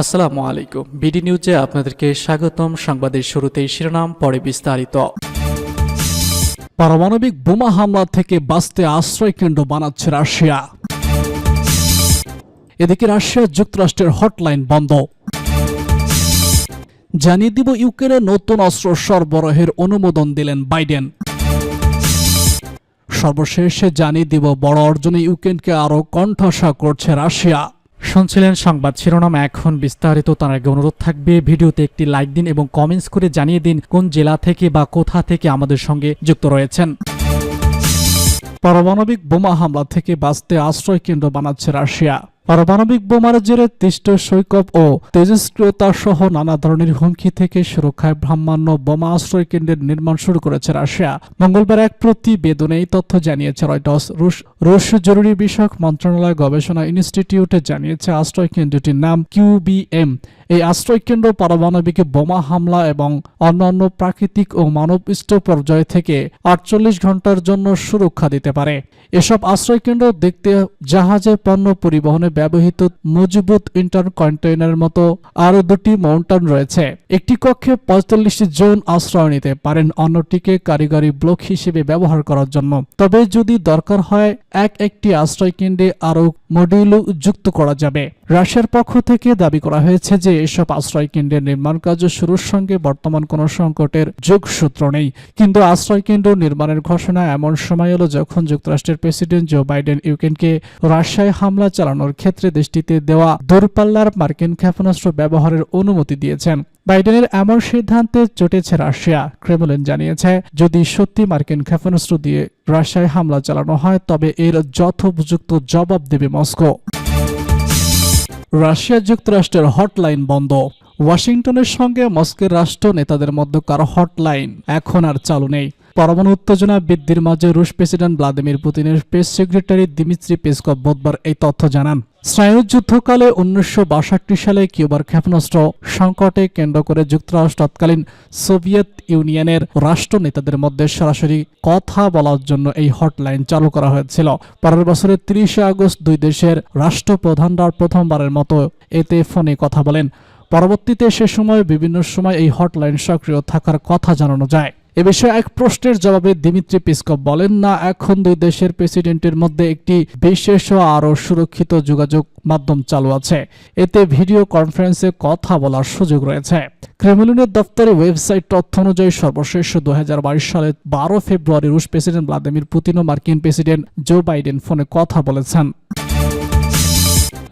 আসসালামু আলাইকুম। বিডি নিউজে আপনাদেরকে স্বাগতম। সংবাদের শুরুতেই শিরোনাম, পরে বিস্তারিত। পারমাণবিক বোমা হামলা থেকে বাঁচতে আশ্রয় কেন্দ্র বানাচ্ছে রাশিয়া। এদিকে রাশিয়া যুক্তরাষ্ট্রের হটলাইন বন্ধ। জানিয়ে দিব ইউক্রেনে নতুন অস্ত্র সরবরাহের অনুমোদন দিলেন বাইডেন। সর্বশেষে জানিয়ে দিব বড় অর্জনে ইউক্রেনকে আরও কণ্ঠসা করছে রাশিয়া। শুনছিলেন সংবাদ শিরোনাম। এখন বিস্তারিত, তার আগে অনুরোধ থাকবে, ভিডিওতে একটি লাইক দিন এবং কমেন্টস করে জানিয়ে দিন কোন জেলা থেকে বা কোথা থেকে আমাদের সঙ্গে যুক্ত রয়েছেন। পারমাণবিক বোমা হামলা থেকে বাঁচতে আশ্রয় কেন্দ্র বানাচ্ছে রাশিয়া। পারমাণবিক বোমার জেরে তিষ্ট সৈকত ও তেজস্ক্রিয়তা সহ নানা ধরনের হুমকি থেকে সুরক্ষায় ব্রাহ্মাণ্য বোমা আশ্রয় কেন্দ্রের নির্মাণ শুরু করেছে রাশিয়া। মঙ্গলবার এক প্রতিবেদনে এই তথ্য জানিয়েছে রয়টস রুশ রুশ জরুরি বিষয়ক মন্ত্রণালয় গবেষণা ইনস্টিটিউটে জানিয়েছে আশ্রয় কেন্দ্রটির নাম কিউবিএম এই আশ্রয় কেন্দ্র পারমাণবিক বোমা হামলা এবং অন্যান্য প্রাকৃতিক ও মানবষ্ট পর্যায় থেকে আটচল্লিশ ঘণ্টার জন্য সুরক্ষা দিতে পারে। এসব আশ্রয় কেন্দ্র দেখতে জাহাজে পণ্য পরিবহনে ব্যবহৃত মজবুত ইন্টার কন্টেইনারের মতো আরও দুটি মাউন্টেন রয়েছে। একটি কক্ষে পঁয়তাল্লিশটি জন আশ্রয় নিতে পারেন, অন্যটিকে কারিগরি ব্লক হিসেবে ব্যবহার করার জন্য। তবে যদি দরকার হয় এক একটি আশ্রয় কেন্দ্রে আরও মডিউল যুক্ত করা যাবে। রাশিয়ার পক্ষ থেকে দাবি করা হয়েছে যে এসব আশ্রয় কেন্দ্রের নির্মাণ কাজ শুরুর সঙ্গে বর্তমান কোনো সংকটের যোগসূত্র নেই। কিন্তু আশ্রয় কেন্দ্র নির্মাণের ঘোষণা এমন সময় এলো যখন যুক্তরাষ্ট্রের প্রেসিডেন্ট জো বাইডেন ইউক্রেনকে রাশিয়ায় হামলা চালানোর ক্ষেত্রে দেশটিতে দেওয়া দূরপাল্লার মার্কিন ক্ষেপণাস্ত্র ব্যবহারের অনুমতি দিয়েছেন। বাইডেনের এমন সিদ্ধান্তে চটেছে রাশিয়া। ক্রেমলিন জানিয়েছে, যদি সত্যি মার্কিন ক্ষেপণাস্ত্র দিয়ে রাশিয়ায় হামলা চালানো হয়, তবে এর যথোপযুক্ত জবাব দেবে মস্কো। রাশিয়া যুক্তরাষ্ট্রের হটলাইন বন্ধ। ওয়াশিংটনের সঙ্গে মস্কের রাষ্ট্র নেতাদের মধ্যকার হটলাইন এখন আর চালু নেই। পরমাণু উত্তেজনা বৃদ্ধির মাঝে রুশ প্রেসিডেন্ট ভ্লাদিমির পুতিনের প্রেস সেক্রেটারি দিমিত্রি পেসকভ বুধবার এই তথ্য জানান। স্নায়ুযুদ্ধকালে উনিশশো বাষট্টি সালে কিউবার ক্ষেপণাস্ত্র সংকটে কেন্দ্র করে যুক্তরাষ্ট্র তৎকালীন সোভিয়েত ইউনিয়নের রাষ্ট্র নেতাদের মধ্যে সরাসরি কথা বলার জন্য এই হটলাইন চালু করা হয়েছিল। পরের বছরের তিরিশে আগস্ট দুই দেশের রাষ্ট্রপ্রধানরা প্রথমবারের মতো এতে ফোনে কথা বলেন। পরবর্তীতে সে সময় বিভিন্ন সময় এই হটলাইন সক্রিয় থাকার কথা জানানো যায়। এ বিষয়ে এক প্রশ্নের জবাবে দিমিত্রি পিসকভ বলেন, না, এখন দুই দেশের প্রেসিডেন্টের মধ্যে একটি বিশেষ আরও সুরক্ষিত যোগাযোগ মাধ্যম চালু আছে। এতে ভিডিও কনফারেন্সে কথা বলার সুযোগ রয়েছে। ক্রেমলিনের দপ্তরে ওয়েবসাইট তথ্য অনুযায়ী সর্বশেষ দু হাজার বাইশ সালের বারো ফেব্রুয়ারি রুশ প্রেসিডেন্ট ভ্লাদিমির পুতিন ও মার্কিন প্রেসিডেন্ট জো বাইডেন ফোনে কথা বলেছেন।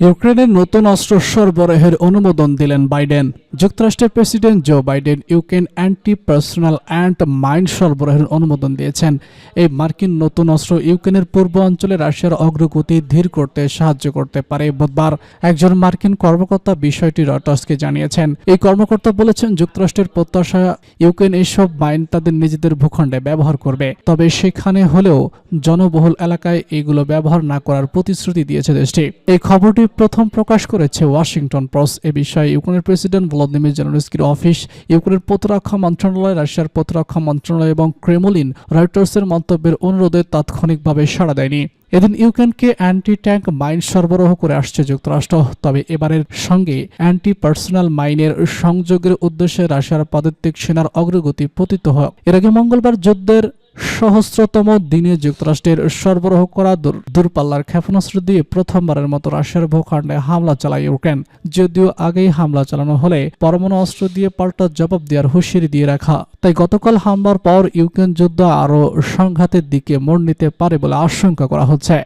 ইউক্রেনের নতুন অস্ত্র সরবরাহের অনুমোদন দিলেন বাইডেন। যুক্তরাষ্ট্রের president Joe Biden Ukraine anti personal and mind সরবরাহের অনুমোদন দিয়েছেন। এই মার্কিন নতুন অস্ত্র ইউক্রেনের পূর্ব অঞ্চলে রাশিয়ার অগ্রগতি ধীর করতে সাহায্য করতে পারে বুধবার, একজন মার্কিন কর্মকর্তা বিষয়টি রটার্সকে জানিয়েছেন। এই কর্মকর্তা বলেছেন, যুক্তরাষ্ট্রের প্রত্যাশা, ইউক্রেন এইসব মাইন তাদের নিজেদের ভূখণ্ডে ব্যবহার করবে। তবে সেখানে হলেও জনবহুল এলাকায় এগুলো ব্যবহার না করার প্রতিশ্রুতি দিয়েছে দেশটি। এই খবরটি প্রথম প্রকাশ করেছে ওয়াশিংটন পোস্ট। এ বিষয়ে ইউক্রেনের প্রেসিডেন্ট ভলোদিমির জেলেনস্কির অফিস, ইউক্রেনের প্রতিরক্ষা মন্ত্রণালয়, রাশিয়ার প্রতিরক্ষা মন্ত্রণালয় এবং ক্রেমলিন রয়টার্সের মন্তব্যের অনুরোধে তাৎক্ষণিকভাবে সাড়া দেয়নি। এদিন ইউক্রেনকে অ্যান্টি ট্যাঙ্ক মাইন সরবরাহ করে আসছে যুক্তরাষ্ট্র। তবে এবারের সঙ্গে অ্যান্টি পার্সোনাল মাইনের সংযোগের উদ্দেশ্যে রাশিয়ার পদাতিক সেনার অগ্রগতি পতিত হয়। এর আগে মঙ্গলবার যুদ্ধের সহস্রতম দিনে যুক্তরাষ্ট্রের সরবরাহ করা দূর- দূরপাল্লার ক্ষেপণাস্ত্র দিয়ে প্রথমবারের মতো রাশিয়ার ভূখণ্ডে হামলা চালায় ইউক্রেন যদিও আগেই হামলা চালানো হলে পরমাণু অস্ত্র দিয়ে পাল্টা জবাব দেওয়ার হুঁশিয়ারি দিয়ে রাখা। তাই গতকাল হামলার পর ইউক্রেন যুদ্ধ আরও সংঘাতের দিকে মোড় নিতে পারে বলে আশঙ্কা করা হচ্ছে।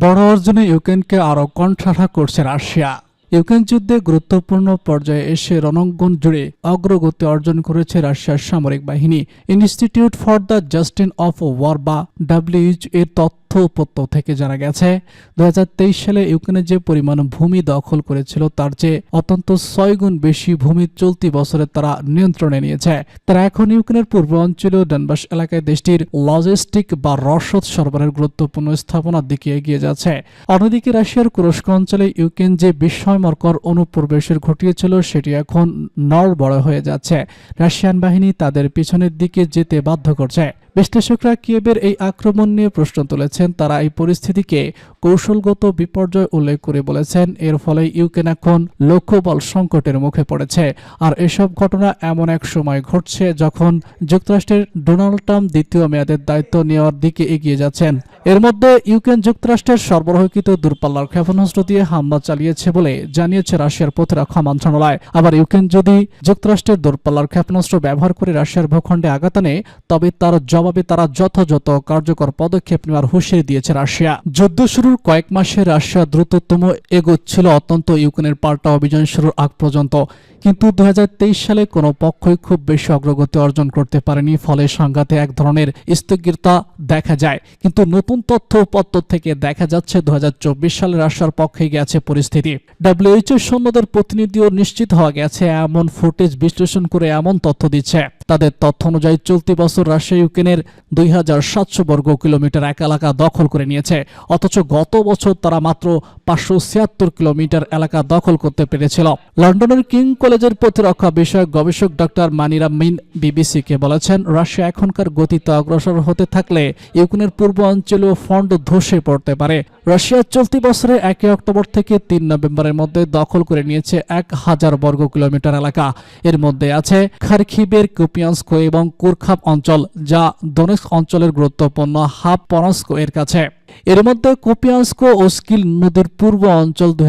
বড় অর্জনে ইউক্রেনকে আরও কণ্ঠাঠা করছে রাশিয়া। ইউক্রেন যুদ্ধে গুরুত্বপূর্ণ পর্যায়ে এসে রণাঙ্গন জুড়ে অগ্রগতি অর্জন করেছে রাশিয়ার সামরিক বাহিনী। Institute for the justin of war বা ডাব্লিউএইচ এর তথ্য উপত্য থেকে জানা গেছে দু হাজার তেইশ সালে ইউক্রেনে যে পরিমাণ ভূমি দখল করেছিল, তার চেয়ে অত্যন্ত ছয় গুণ বেশি ভূমি চলতি বছরে তারা নিয়ন্ত্রণে নিয়েছে। তারা এখন ইউক্রেনের পূর্ব অঞ্চলীয় ডনবাস এলাকায় দেশটির লজিস্টিক বা রসদ সরবরাহের গুরুত্বপূর্ণ স্থাপনার দিকে এগিয়ে যাচ্ছে। অন্যদিকে রাশিয়ার কুরস্ক অঞ্চলে ইউক্রেন যে বিস্ময়মর্কর অনুপ্রবেশের ঘটিয়েছিল, সেটি এখন নড়বড় হয়ে যাচ্ছে। রাশিয়ান বাহিনী তাদের পিছনের দিকে যেতে বাধ্য করছে। বিশ্লেষকরা কিয়েবের এই আক্রমণ নিয়ে প্রশ্ন তুলেছে করেছেন, তারা এই পরিস্থিতিকে কৌশলগত বিপর্যয় উল্লেখ করে বলেছেন। এর ফলে ইউক্রেন এখন লক্ষ্যবল সংকটের মুখে পড়েছে। আর এসব ঘটনা এমন এক সময় ঘটছে যখন যুক্তরাষ্ট্রের ডোনাল্ড ট্রাম্প দ্বিতীয় মেয়াদের দায়িত্ব নেওয়ার দিকে এগিয়ে যাচ্ছেন। এর মধ্যে ইউক্রেন যুক্তরাষ্ট্রের সরবরাহকৃত দূরপাল্লার ক্ষেপণাস্ত্র দিয়ে হামলা চালিয়েছে বলে জানিয়েছে রাশিয়ার প্রতিরক্ষা মন্ত্রণালয়। আবার ইউক্রেন যদি যুক্তরাষ্ট্রের দূরপাল্লার ক্ষেপণাস্ত্র ব্যবহার করে রাশিয়ার ভূখণ্ডে আঘাত আনে, তবে তার জবাবে তারা যথাযথ কার্যকর পদক্ষেপ নেওয়ার হুঁশিয়ারি দিয়েছে রাশিয়া। যুদ্ধ শুরুর কয়েক মাসে রাশিয়া দ্রুততম এগোচ্ছিল। অত্যন্ত ইউক্রেনের পাল্টা অভিযান শুরুর আগ পর্যন্ত। কিন্তু দু সালে কোনো পক্ষই খুব বেশি অগ্রগতি অর্জন করতে পারেনি। ফলে সংঘাতে এক ধরনের স্থগিরতা দেখা যায়। কিন্তু নতুন তথ্য উপত্য থেকে দেখা যাচ্ছে দু হাজার চব্বিশ সালে রাশিয়ার পক্ষে গেছে পরিস্থিতি। ডাব্লিউএইচও সৈন্যদের প্রতিনিধিও নিশ্চিত হওয়া গেছে, এমন ফুটেজ বিশ্লেষণ করে এমন তথ্য দিচ্ছে। তাদের তথ্য অনুযায়ী চলতি বছর রাশিয়া ইউক্রেনের দুই হাজার সাতশো বর্গ কিলোমিটার এক এলাকা দখল করে নিয়েছে। অথচ গত বছর তারা মাত্র পাঁচশো ছিয়াত্তর কিলোমিটার এলাকা দখল করতে পেরেছিল। লন্ডনের কিং কলেজের প্রতিরক্ষা বিষয়ক গবেষক ডক্টর মানিরা মিন বিবিসিকে বলেছেন, রাশিয়া এখনকার গতিতে অগ্রসর হতে থাকলে ইউক্রেনের পূর্ব অঞ্চলীয় ফন্ড ধসে পড়তে পারে। রাশিয়া চলতি বছরে একই অক্টোবর থেকে তিন নভেম্বরের মধ্যে দখল করে নিয়েছে এক হাজার বর্গ কিলোমিটার এলাকা। এর মধ্যে আছে খারখিবের কুপিয়ান্স্কো এবং কুরখাপ অঞ্চল, যা দোনেস্ক অঞ্চলের গুরুত্বপূর্ণ হাব পরাস্কো এর কাছে। এর মধ্যে কুপিয়ান্স্কো ও স্কিল নদীর পূর্ব অঞ্চল দুই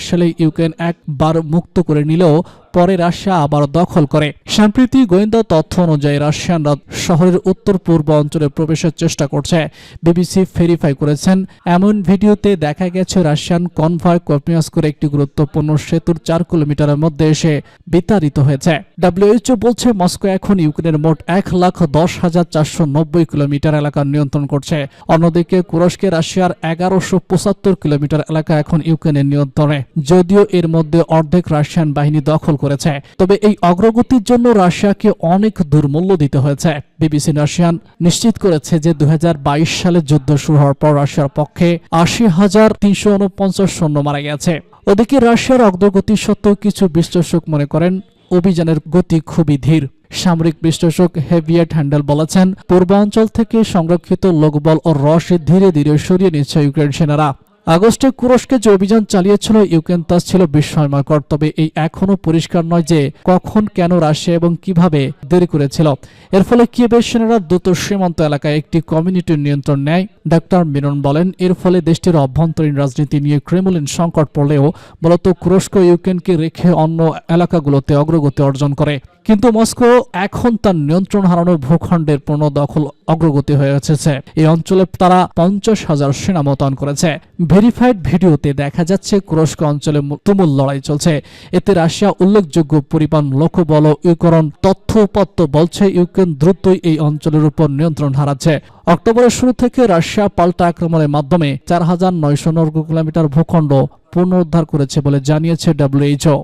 সালে ইউক্রেন একবার মুক্ত করে নিলেও পরে রাশিয়া আবার দখল করে। সম্প্রতি গোয়েন্দা তথ্য অনুযায়ী রাশিয়ানরা শহরের উত্তর পূর্ব অঞ্চলে প্রবেশের চেষ্টা করছে। বিবিসি ভেরিফাই করেছেন। এমন ভিডিওতে দেখা গেছে রাশিয়ান কনভয় কুপিয়ান্স্কোর একটি গুরুত্বপূর্ণ সেতুর চার কিলোমিটারের মধ্যে এসে বিতাড়িত হয়েছে। ডাব্লিউএইচও বলছে, মস্কো এখন ইউক্রেনের মোট এক লাখ দশ হাজার চারশো নব্বই কিলোমিটার এলাকা নিয়ন্ত্রণ করছে। অন্যদিকে কুরস্কে রাশিয়ার এগারোশো পঁচাত্তর কিলোমিটার এলাকা এখন ইউক্রেনের নিয়ন্ত্রণে। যদিও এর মধ্যে অর্ধেক রাশিয়ান বাহিনী দখল করেছে। তবে এই অগ্রগতির জন্য রাশিয়াকে অনেক দুর্মূল্য দিতে হয়েছে। বিবিসি রাশিয়ান নিশ্চিত করেছে যে দু হাজার বাইশ সালে যুদ্ধ শুরু হওয়ার পর রাশিয়ার পক্ষে আশি হাজার সৈন্য মারা গেছে। ওদিকে রাশিয়ার অগ্রগতি সত্ত্বেও কিছু বিশ্লেষক মনে করেন, অভিযানের গতি খুবই ধীর। সামরিক বিশ্লেষক হেভিয়েট হ্যান্ডেল বলেছেন, পূর্বাঞ্চল থেকে সংরক্ষিত লোকবল ও রস ধীরে ধীরে সরিয়ে নিচ্ছে ইউক্রেন সেনারা। আগস্টে কুরস্কে যে অভিযান চালিয়েছিল, ইউক্রেন তা ছিল বিস্ময়কর, তবে এই এখনও পরিষ্কার নয় যে কখন, কেন রাশিয়া এবং কীভাবে দেরি করেছিল। এর ফলে কিয়েভের সেনারা দ্রুত সীমান্ত এলাকায় একটি কমিউনিটির নিয়ন্ত্রণ নেয়। ডাক্তার মিনন বলেন, এর ফলে দেশটির অভ্যন্তরীণ রাজনীতি নিয়ে ক্রেমলিন সংকট পড়লেও মূলত কুরস্ক ইউক্রেনকে রেখে অন্য এলাকাগুলোতে অগ্রগতি অর্জন করে। কিন্তু মস্কো এখন তার নিয়ন্ত্রণ হারানোর ভূখণ্ডের পূর্ণ দখল অগ্রগতি হয়ে এসেছে। এই অঞ্চলে তারা পঞ্চাশ হাজার সেনা মোতায়েন করেছে। ভেরিফাইড ভিডিওতে দেখা যাচ্ছে কুরস্ক অঞ্চলে তুমুল লড়াই চলছে। এতে রাশিয়া উল্লেখযোগ্য পরিমাণ লক্ষ্যবল ইউকরণ তথ্য উপাত্ত বলছে ইউক্রেন দ্রুতই এই অঞ্চলের উপর নিয়ন্ত্রণ হারাচ্ছে। অক্টোবরের শুরু থেকে রাশিয়া পাল্টা আক্রমণের মাধ্যমে চার হাজার নয়শো বর্গ কিলোমিটার ভূখণ্ড পুনরুদ্ধার করেছে বলে জানিয়েছে ডব্লিউএইচও।